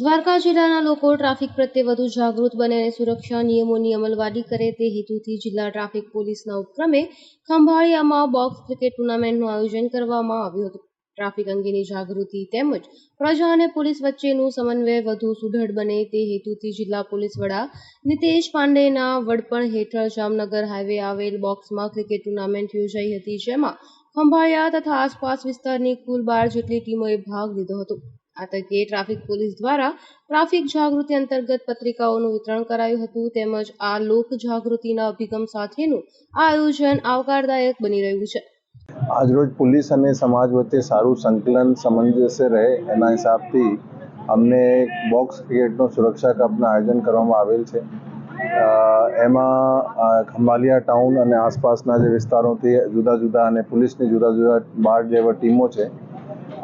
દ્વારકા જિલ્લાના લોકો ટ્રાફિક પ્રત્યે વધુ જાગૃત બને અને સુરક્ષા નિયમોની અમલવારી કરે તે હેતુથી જિલ્લા ટ્રાફિક પોલીસના ઉપક્રમે ખંભાળિયામાં બોક્સ ક્રિકેટ ટુર્નામેન્ટનું આયોજન કરવામાં આવ્યું હતું. ટ્રાફિક અંગેની જાગૃતિ તેમજ પ્રજા અને પોલીસ વચ્ચેનું સમન્વય વધુ સુદૃઢ બને તે હેતુથી જિલ્લા પોલીસ વડા નિતેશ પાંડેના વડપણ હેઠળ જામનગર હાઈવે આવેલ બોક્સમાં ક્રિકેટ ટુર્નામેન્ટ યોજાઈ હતી, જેમાં ખંભાળિયા તથા આસપાસ વિસ્તારની કુલ બાર જેટલી ટીમોએ ભાગ લીધો હતો. આ તકે ટ્રાફિક પોલીસ દ્વારા ટ્રાફિક જાગૃતિ અંતર્ગત પત્રિકાઓનું વિતરણ કરાયું હતું. તેમજ આ લોક જાગૃતિના અભિગમ સાથેનું આ આયોજન આવકારદાયક બની રહ્યું છે. આજરોજ પોલીસ અને સમાજ વચ્ચે સારું સંકલન સમંજસ્ય રહે એના હિસાબથી અમને બોક્સ ક્રિકેટનો સુરક્ષા કપનું આયોજન કરવામાં આવેલ છે. એમાં ખંભાલિયા ટાઉન અને આસપાસના જે વિસ્તારોથી જુદા જુદા અને પોલીસની જુદા જુદા બાર જેવા ટીમો છે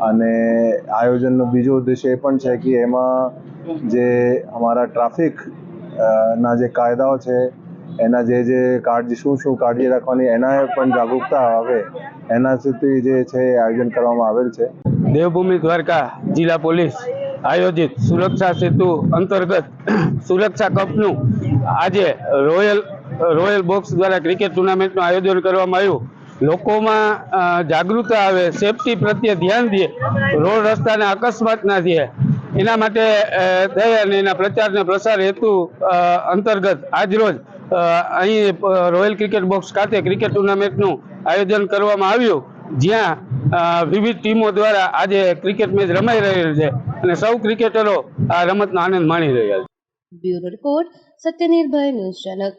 અને આયોજનનો બીજો ઉદ્દેશ્ય એ પણ છે કે એમાં જે અમારા ટ્રાફિક ના જે કાયદાઓ છે, એના જે જે કાળજી, શું શું કાળજી રાખવાની, એના પણ જાગૃતતા આવે, એના સુધી જે છે આયોજન કરવામાં આવેલ છે. દેવભૂમિ દ્વારકા જિલ્લા પોલીસ આયોજિત સુરક્ષા સેતુ અંતર્ગત સુરક્ષા કપનું આજે રોયલ રોયલ બોક્સ દ્વારા ક્રિકેટ ટુર્નામેન્ટનું આયોજન કરવામાં આવ્યું. લોકોમાં જાગૃતતા આવે સેફટી પ્રત્યે ધ્યાન દે, રોડ રસ્તાને અકસ્માત ના દે. એના માટે થઈ અને એના પ્રચાર પ્રસાર હેતુ અંતર્ગત આજરોજ અહીં રોયલ ક્રિકેટ બોક્સ ખાતે ક્રિકેટ ટુર્નામેન્ટનું આયોજન કરવામાં આવ્યું. જ્યાં વિવિધ ટીમો દ્વારા આજે ક્રિકેટ મેચ રમાઈ રહેલ છે અને સૌ ક્રિકેટરો આ રમતનો આનંદ માણી રહ્યા છે. Bureau report, Satyanirbhay news channel.